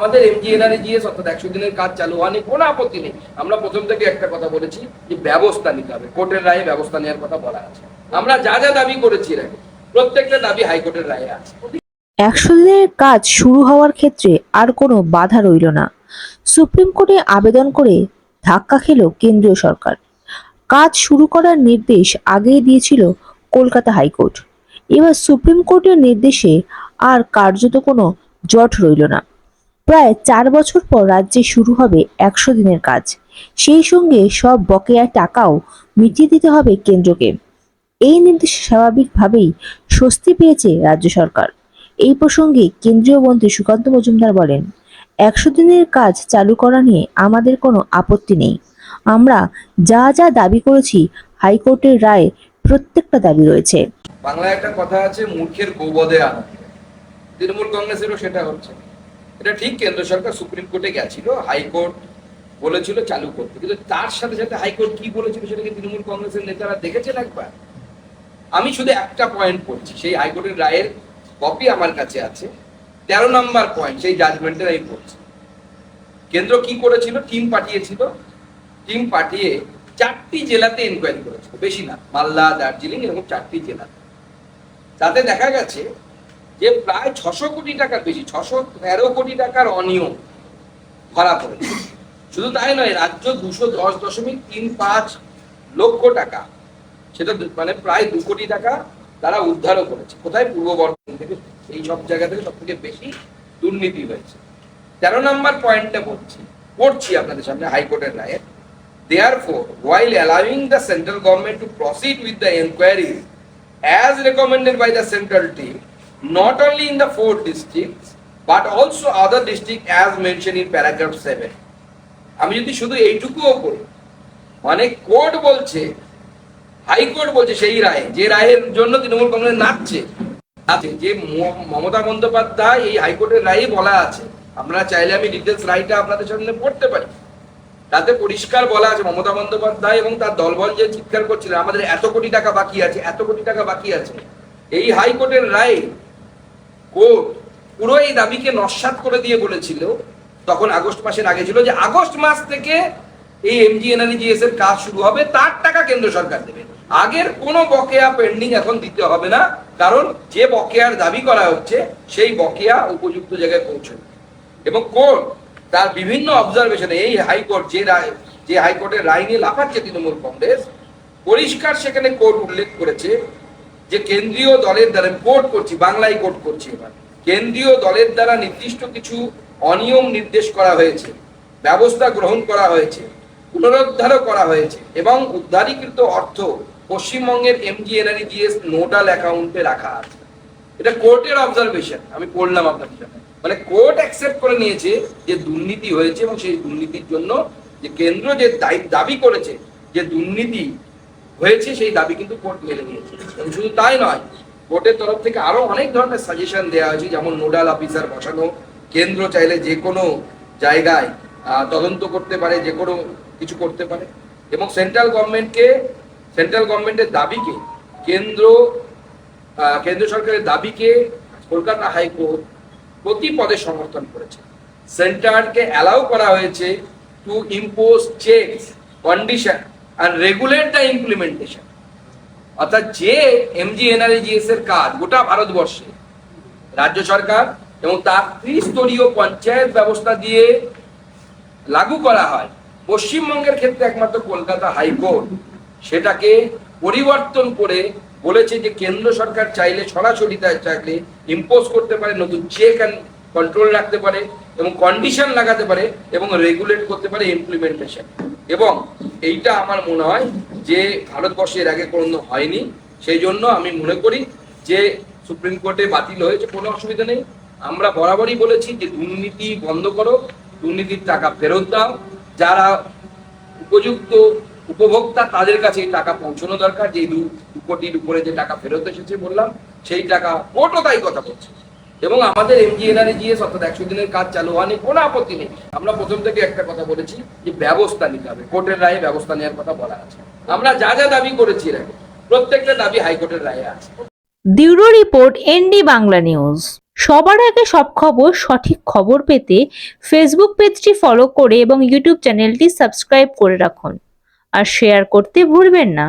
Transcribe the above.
আমাদের এমজিএনআর জিএস অর্থাৎ একশো দিনের কাজ চালু হয়নি, কোনো আপত্তি নেই। আমরা প্রথম থেকে একটা কথা বলেছি যে ব্যবস্থা নিতে হবে। কোর্টের রায়ে ব্যবস্থা নেওয়ার কথা বলা আছে। আমরা যা যা দাবি করেছি এর প্রত্যেকটা দাবি হাইকোর্টের রায়ে আছে। একশো দিনের কাজ শুরু হওয়ার ক্ষেত্রে আর কোনো বাধা রইল না। সুপ্রিম কোর্টে আবেদন করে ধাক্কা খেল কেন্দ্রীয় সরকার। কাজ শুরু করার নির্দেশ আগেই দিয়েছিল কলকাতা হাইকোর্ট। এবার সুপ্রিম কোর্টের নির্দেশে আর কার্যত কোনো জট রইল না। প্রায় চার বছর পর রাজ্যে শুরু হবে একশো দিনের কাজ। সেই সঙ্গে সব বকেয়া টাকাও মিটিয়ে দিতে হবে কেন্দ্রকে। এই নির্দেশে স্বাভাবিকভাবেই স্বস্তি পেয়েছে রাজ্য সরকার। এই প্রসঙ্গে কেন্দ্রীয় মন্ত্রী সুকান্ত মজুমদার বলেন, একশো দিনের কাজ চালু করা নিয়ে আমাদের কোনো আপত্তি নেই। আমরা যা যা দাবি করেছি, হাইকোর্টের রায়ে প্রত্যেকটা দাবি রয়েছে। বাংলায় একটা কথা আছে, মূর্খের গৌবদে আনন্দ। তৃণমূল কংগ্রেসেরও সেটা হচ্ছে। এটা ঠিক কেন্দ্র সরকার সুপ্রিম কোর্টে গেছিল, হাইকোর্ট বলেছিল চালু করতে। কিন্তু তার সাথে সাথে হাইকোর্ট কি বলেছিল সেটাকে তৃণমূল কংগ্রেসের নেতারা দেখেছেন একবার? আমি শুধু একটা পয়েন্ট পড়ছি, সেই হাইকোর্টের রায়ের কপি আমার কাছে আছে। তেরো নম্বর পয়েন্ট সেই জাজমেন্টের আমি পড়ছি। কেন্দ্র কি করেছিল? টিম পাঠিয়েছিল। টিম পাঠিয়ে চারটি জেলাতে এনকোয়ারি করেছিল, বেশি না, মালদা, দার্জিলিং এরকম চারটি জেলাতে তাতে দেখা গেছে যে প্রায় ছশো কোটি টাকার বেশি ছশো তেরো কোটি টাকার অনিয়ম ধরা পড়েছে। শুধু তাই নয় রাজ্য দুশো দশ দশমিক তিন পাঁচ লক্ষ টাকা সেটা মানে প্রায় দু কোটি টাকা তারা উদ্ধারও করেছে। কোথায়? পূর্ব বর্ধমান থেকে। এই সব জায়গা থেকে সব থেকে বেশি দুর্নীতি হয়েছে। তেরো নম্বর পয়েন্টটা বলছি পড়ছি আপনাদের সামনে হাইকোর্টের রায়ে। Therefore, while allowing the central government to proceed with the inquiry as recommended by the central team, not only in the four districts, but also other districts as mentioned in paragraph seven. আমি যদি শুধু এইটুকুও করি মানে court বলছে high court বলছে সেই রায়ে যে রায়ের জন্য তৃণমূল কংগ্রেস নাচছে যে মমতা বন্দ্যোপাধ্যায় এই হাইকোর্টের রায়ে বলা আছে। আপনারা চাইলে আমি ডিটেলস রায়টা আপনাদের সামনে পড়তে পারি। তাতে পরিষ্কার বলা আছে মমতা বন্দ্যোপাধ্যায় এবং তার দলবল যে চিৎকার করছিলেন আমাদের এত কোটি টাকা বাকি আছে এত কোটি টাকা বাকি আছে। এই হাইকোর্টের রায়ে কোর্ট পুরো এই দাবিকে নস্বাত করে দিয়ে বলেছিল। তখন আগস্ট মাসের আগে ছিল যে আগস্ট মাস থেকে এই এমজিএনআরজিএস এর কাজ শুরু হবে, তার টাকা কেন্দ্র সরকার দেবে। আগের কোনো বকেয়া পেন্ডিং এখন দিতে হবে না, কারণ যে বকেয়ার দাবি করা হচ্ছে, সেই বকেয়া উপযুক্ত জায়গায় পৌঁছবে। এবং কোর্ট তার বিভিন্ন অবজারভেশনে এই হাইকোর্ট যে রায়, যে হাইকোর্টের রায় নিয়ে লাফাচ্ছে তৃণমূল কংগ্রেস, পরিষ্কার সেখানে কোর্ট উল্লেখ করেছে যে কেন্দ্রীয় দলের দ্বারা কোর্ট করছি, বাংলায় কোর্ট করছি এবার। কেন্দ্রীয় দলের দ্বারা নির্দিষ্ট কিছু অনিয়ম নির্দেশ করা হয়েছে, ব্যবস্থা গ্রহণ করা হয়েছে, পুনরুদ্ধারও করা হয়েছে এবং উদ্ধারীকৃত অর্থ পশ্চিমবঙ্গের এমজিএনআরজিএস নোডাল অ্যাকাউন্টে রাখা আছে। এটা কোর্টের অবজারভেশন আমি পড়লাম আপনাদের সামনে। মানে কোর্ট অ্যাকসেপ্ট করে নিয়েছে যে দুর্নীতি হয়েছে এবং সেই দুর্নীতির জন্য যে কেন্দ্র যে দাবি করেছে যে দুর্নীতি হয়েছে, সেই দাবি কিন্তু কোর্ট মেনে নিয়েছে। শুধু তাই নয়, কোর্টের তরফ থেকে আরও অনেক ধরনের সাজেশন দেওয়া হয়েছে, যেমন নোডাল অফিসার বসানো, কেন্দ্র চাইলে যে কোনো জায়গায় তদন্ত করতে পারে, যে কোনো কিছু করতে পারে। এবং সেন্ট্রাল গভর্নমেন্টকে সেন্ট্রাল গভর্নমেন্টের দাবিকে, কেন্দ্র কেন্দ্র সরকারের দাবিকে কলকাতা হাইকোর্ট প্রতি পদে সমর্থন করেছে। সেন্টারকে অ্যালাউ করা হয়েছে to impose check condition and regulate the implementation অর্থাৎ যে এমজিএনআরজিএস এর কাজ গোটা ভারতবর্ষে, রাজ্য সরকার এবং তার ত্রিস্তরীয় পঞ্চায়েত ব্যবস্থা দিয়ে লাগু করা হয়, পশ্চিমবঙ্গের ক্ষেত্রে একমাত্র কলকাতা হাইকোর্ট সেটাকে পরিবর্তন করে বলেছে যে কেন্দ্র সরকার চাইলে সরাসরি চাইলে ইম্পোজ করতে পারে, নতুন চেক অ্যান্ড কন্ট্রোল রাখতে পারে এবং কন্ডিশন লাগাতে পারে এবং রেগুলেট করতে পারে ইমপ্লিমেন্টেশন এবং এইটা আমার মনে হয় যে ভারতবর্ষের আগে কোনো হয়নি, সেই জন্য আমি মনে করি যে সুপ্রিম কোর্টে বাতিল হয়েছে, কোনো অসুবিধা নেই। আমরা বরাবরই বলেছি যে দুর্নীতি বন্ধ করো, দুর্নীতির টাকা ফেরত দাও। যারা উপযুক্ত উপভোক্তা, তাদের কাছে এই টাকা পৌঁছানো দরকার। যে দু দু কোটির উপরে যে টাকা ফেরত এসেছে বললাম, সেই টাকা কোর্টও তাই কথা বলছে। এবং আমাদের এমজিএনআরজিএস অর্থাৎ একশো দিনের কাজ চালু হয়নি কোনো আপত্তি নেই। আমরা প্রথম থেকে একটা কথা বলেছি যে ব্যবস্থা নিতে হবে। কোর্টের রায়ে ব্যবস্থা নেওয়ার কথা বলা আছে। আমরা যা যা দাবি করেছি এর আগে, প্রত্যেকটা দাবি হাইকোর্টের রায়ে আছে। Bureau report ND Bangla news. সবার আগে সব খবর, সঠিক খবর পেতে ফেসবুক পেজটি ফলো করে এবং ইউটিউব চ্যানেলটি সাবস্ক্রাইব করে রাখুন। আর শেয়ার করতে ভুলবেন না।